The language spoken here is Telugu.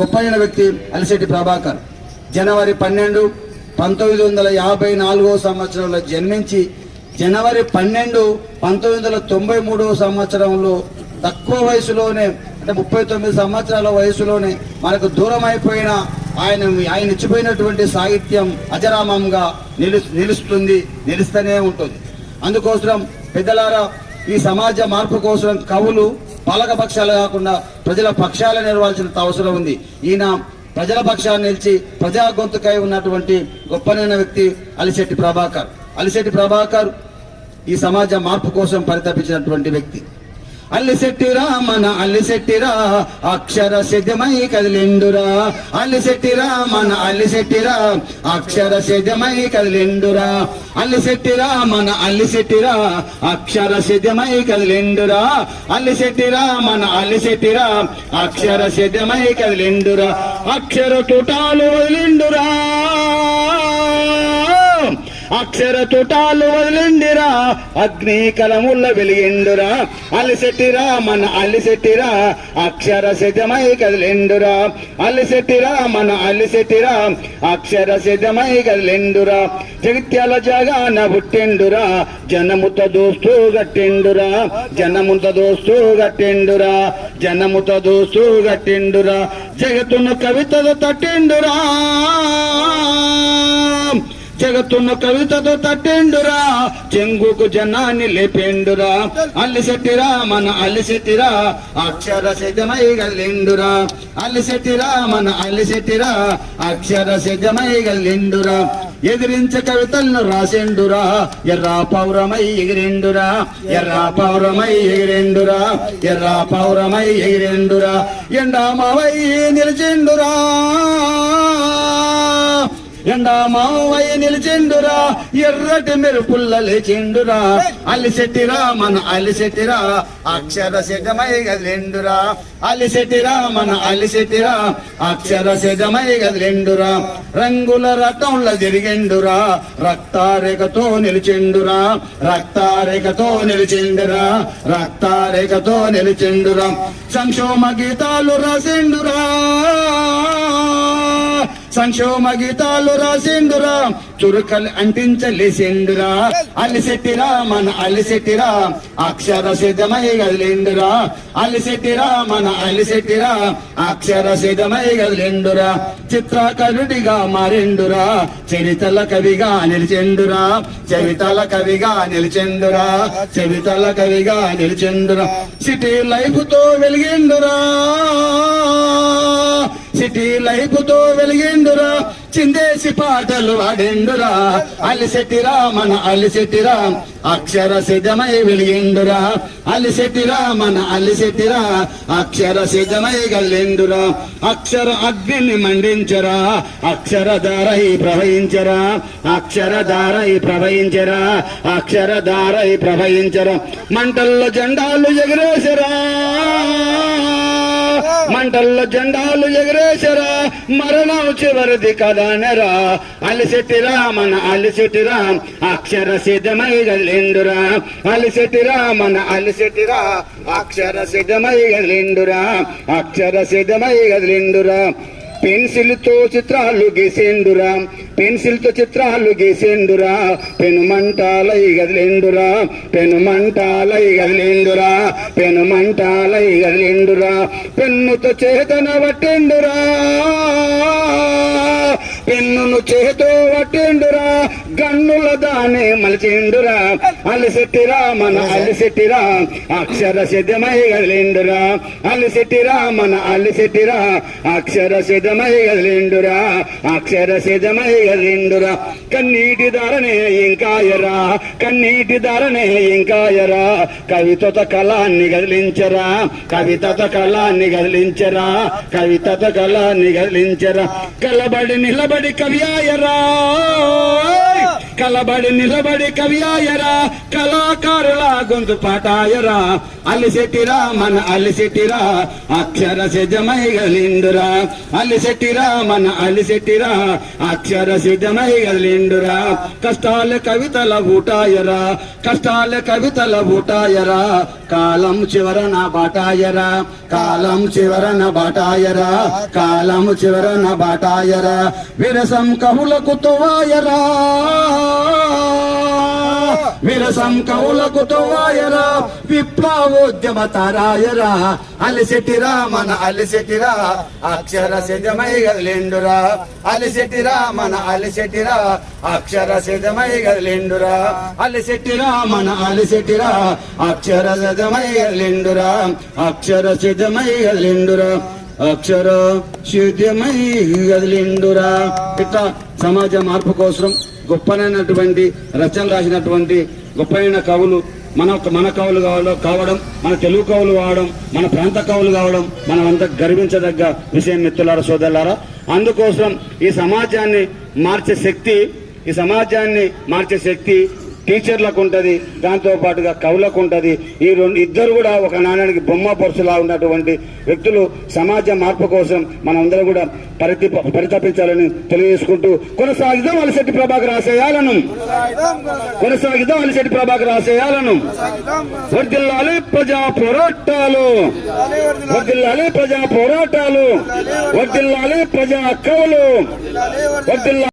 గొప్పైన వ్యక్తి అలిశెట్టి ప్రభాకర్. జనవరి పన్నెండు పంతొమ్మిది వందల యాభై నాలుగో సంవత్సరంలో జన్మించి జనవరి పన్నెండు పంతొమ్మిది వందల తొంభై మూడవ సంవత్సరంలో తక్కువ వయసులోనే అంటే ముప్పై తొమ్మిది సంవత్సరాల వయసులోనే మనకు దూరం అయిపోయిన ఆయన ఆయన ఇచ్చిపోయినటువంటి సాహిత్యం అజరామంగా నిలు నిలుస్తుంది నిలుస్తూనే ఉంటుంది. అందుకోసం పెద్దలారా ఈ సమాజ మార్పు కోసం కవులు పాలక పక్షాలు కాకుండా ప్రజల పక్షాలు నిలవాల్సిన అవసరం ఉంది. ఈయన ప్రజల పక్షాన్ని నిలిచి ప్రజా గొంతుకై ఉన్నటువంటి గొప్పనైన వ్యక్తి అలిశెట్టి ప్రభాకర్. అలిశెట్టి ప్రభాకర్ ఈ సమాజ మార్పు కోసం పరితపించినటువంటి వ్యక్తి. అల్లిశెట్టిరా మన అల్లిశెట్టిరా అక్షర సిద్ధమై కదిలిండురా. అల్లిశెట్టిరా మన అల్లిశెట్టిరా అక్షర సిద్ధమై కదిలిండురా. అల్లిశెట్టిరా మన అల్లిశెట్టిరా అక్షర సిద్ధమై కదిలిండురా. అల్లిశెట్టిరా మన అల్లిశెట్టిరా అక్షర సిద్ధమై కదిలిండురా. అక్షర తుటాలు వదిలిండురా. అక్షర తుటాలు వదిలిండిరా. అగ్ని కలముల్ల వెలిగిండురా. అలిసెట్టిరా మన అలిసెట్టిరా. అక్షర సిద్ధమై కదిలిండురా. అలిసెట్టిరా మన అలిసెట్టిరా. అక్షర సిద్ధమై కదిలిండురా. జగిత్యాల జగాన పుట్టిండురా. జనముత దోస్తూ గట్టిండురా జనముత దోస్తూ గట్టిండురా జనముత దోస్తూ గట్టిండురా జగత్తును కవితలు తట్టిండురా. జగత్తున్న కవితతో తట్టెండురా? చెంగుకు జనాన్ని లేపెండురా? అల్లిశెట్టిరా మన అల్లిశెట్టిరా అక్షర సిద్ధమై గల్లిండురా అల్లిశెట్టిరా మన అల్లిశెట్టిరా అక్షర సిద్ధమై గల్లిండురా ఎదిరించ కవితలను రాసిండురా. ఎర్ర పౌరమై ఎగిరిండురా. ఎర్రా పౌరమై ఎగిరిండురా. ఎర్ర పౌరమై ఎగిరిండురా. ఎండామవై నిలిచిండురా. ఎండా మావయ్య నిలిచిండురా ఎర్రటి మెరుపుల్ల లేచిండురా. అల్లిశెట్టిరా మన అల్లిశెట్టిరా అక్షర సిద్ధమై గదిలిండురా అల్లిశెట్టిరా మన అల్లిశెట్టిరా అక్షర సిద్ధమై గదిలిండురా రంగుల రథంల జరిగిండురా రక్తారేఖతో నిలిచిండురా రక్తారేఖతో నిలిచిండురా రక్తారేఖతో నిలిచిండురా. సంక్షోమ గీతాలు రాసిండురా. సంక్షోమ గీతాలు రాసిండురా. చురుకలు అంటించలేసిండురా. అలిసెట్టిరా మన అలిసెట్టిరా. అక్షర సిద్ధమై గదిలిండురా అలిసెట్టిరా మన అలిసెట్టిరా. అక్షర సిద్ధమై గదిలిండురా చిత్రకరుడిగా మారిండురా. చరితల కవిగా నిలిచెండురా. చరితల కవిగా నిలిచెండురా. చరితల కవిగా నిలిచెండురా. సిటీ లైఫ్తో వెలిగిండురా. సిటీ లైపుతో వెలిగిండురా చిందేసి పాటలు వాడిండురా అలిసెట్టిరా మన అలిసెట్టిరా అక్షర సిద్ధమై వెలిగిండురా. అలిసెట్టిరా మన అలిసెట్టిరా అక్షర సిద్ధమై గల్లిండురా. అక్షర అగ్నిని మండించరా అక్షర దారై ప్రవహించరా. అక్షర దారై ప్రవహించరా అక్షర దారై ప్రవహించరా. మంటల్లో జెండాలు ఎగిరేసరా. మంటల్లో జెండాలు ఎగరేసరా మరణం చివరిది కదనరా. రామన మన రామ్ అక్షర సిద్ధమై గల్లిండురా అలిసెట్టిరా మన అలిసెట్టిరా అక్షర సిద్ధమై గల్లిండురా అక్షర సిద్ధమై గదిలిండురా పెన్సిల్తో చిత్రాలు గీసేందురా పెన్సిల్తో చిత్రాలు గీసేండురా పెను మంటాలై గదిలేండురా పెను మంటాలై గదిలేండురా పెను మంటాలై గదిలేండురా పెన్నుతో చేతన పట్టెండురా పెన్నును చేతో పట్టెండురా గన్నుల దానే మలిచిండురా. అలిసెట్టిరా మన అలిసెట్టిరా అక్షర సిద్ధమై గదిలేండురా అలిసెట్టిరా మన అలిసెట్టిరా అక్షర సిద్ధమై గదిలేండురా అక్షర సిద్ధమై గదిలేండురా కన్నీటి ధరనే ఇంకా ఎరా కన్నీటి ధరనే ఇంకా ఎరా కవితత కళాన్ని గదిలించరా కవితత కళాన్ని గదిలించరా కవితత కళాన్ని గదిలించరా కలబడి నిలబడి కవియాయరా కలబడి నిలబడి కవియాయరా కళాకారుల గొంతు పాటాయరా అలిసెట్టిరా మన అలిసెట్టిరా అక్షర సిద్ధమై గలిండురా అలిసెట్టిరా మన అలిసెట్టిరా అక్షర సిద్ధమై గలిండురా కష్టాల కవితల ఊటాయరా కష్టాల కవితల ఊటాయరా కాలం చివరన బాటాయరా కాలం చివరన బాటాయరా కాలం చివరన బాటాయరా విరసం కవులకు తువాయరా విరసం కవులకు తువాయరా విప్లవోద్యమ తారాయరా. అలిసెటిరా మన అలిసెటిరా అక్షర సిద్ధమై గదిలిండురా అలిసెటిరా మన అలిసెటిరా అక్షర సిద్ధమై గదిలిండురా అలిసెటిరా మన అలిసెట్టిరా అక్షర సిద్ధమై గదిలిండురా అక్షర సిద్ధమై గదిలిండురా అక్షర సిద్ధమై గదిలిండురా ఇట్లా సమాజ మార్పు కోసం గొప్పనైనటువంటి రచనలు రాసినటువంటి గొప్పైన కవులు మన మన కవులు కావడం కావడం మన తెలుగు కవులు కావడం మన ప్రాంత కవులు కావడం మనం అంతా గర్వించదగ్గ విషయం మిత్రులారా సోదరులారా. అందుకోసం ఈ సమాజాన్ని మార్చే శక్తి ఈ సమాజాన్ని మార్చే శక్తి టీచర్లకు ఉంటుంది దాంతో పాటుగా కవులకు ఉంటుంది. ఈ రెండు ఇద్దరు కూడా ఒక నాణ్యానికి బొమ్మ పరుసులా ఉన్నటువంటి వ్యక్తులు సమాజ మార్పు కోసం మనందరం కూడా పరితి పరితపించాలని తెలియజేసుకుంటూ కొనసాగిద్దాం అలసెట్టి ప్రభాకర్ ఆశయాలను. కొనసాగిద్దాం అలసెట్టి ప్రభాకర్ ఆశయాలను. వర్దిల్లాలి ప్రజా పోరాటాలు. వర్దిల్లాలి ప్రజా పోరాటాలు. వర్దిల్లాలి ప్రజా కవులు. వర్దిల్లా